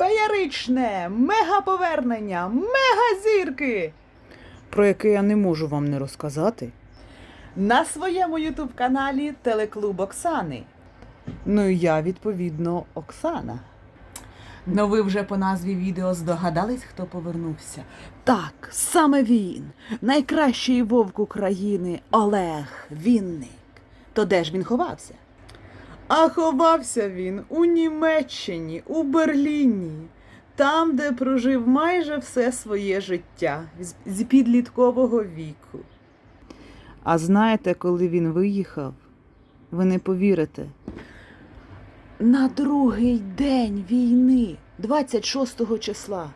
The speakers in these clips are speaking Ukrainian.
феєричне мегаповернення, мегазірки, про яке я не можу вам не розказати. На своєму ютуб-каналі Телеклуб Оксани. Ну і я, відповідно, Оксана. Ну ви вже по назві відео здогадались, хто повернувся? Так, саме він, найкращий вовк України Олег Вінник. То де ж він ховався? А ховався він у Німеччині, у Берліні, там, де прожив майже все своє життя з- підліткового віку. А знаєте, коли він виїхав? Ви не повірите. На другий день війни, 26 числа.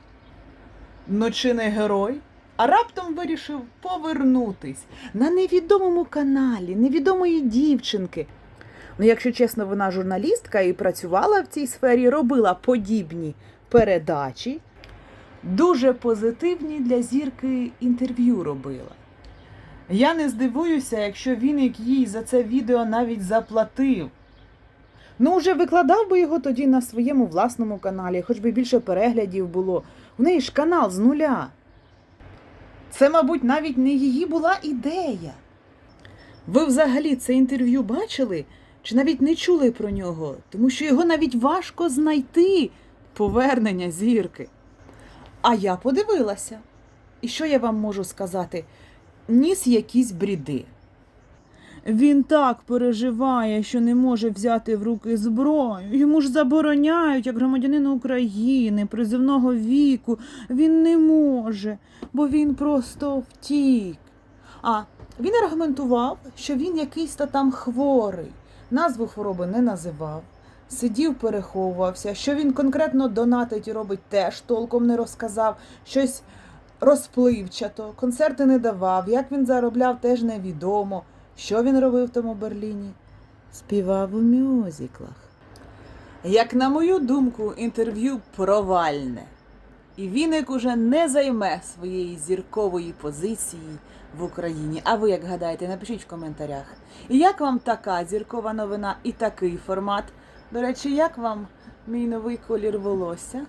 Ну не герой? А раптом вирішив повернутись на невідомому каналі, невідомої дівчинки. Ну, якщо чесно, вона журналістка і працювала в цій сфері, робила подібні передачі. Дуже позитивні для зірки інтерв'ю робила. Я не здивуюся, якщо Віник їй за це відео навіть заплатив. Ну, вже викладав би його тоді на своєму власному каналі, хоч би більше переглядів було. В неї ж канал з нуля. Це, мабуть, навіть не її була ідея. Ви взагалі це інтерв'ю бачили? Чи навіть не чули про нього? Тому що його навіть важко знайти повернення зірки. А я подивилася. І що я вам можу сказати? Ніс якісь бріди. Він так переживає, що не може взяти в руки зброю. Йому ж забороняють, як громадянину України, призивного віку. Він не може, бо він просто втік. А він аргументував, що він якийсь та там хворий, назву хвороби не називав, сидів, переховувався, що він конкретно донатить і робить, теж толком не розказав, щось розпливчато, концерти не давав, як він заробляв, теж невідомо. Що він робив в тому Берліні? Співав у мюзиклах. Як на мою думку, інтерв'ю провальне. І Віник уже не займе своєї зіркової позиції в Україні. А ви як гадаєте, напишіть в коментарях. І як вам така зіркова новина і такий формат? До речі, як вам мій новий колір волосся?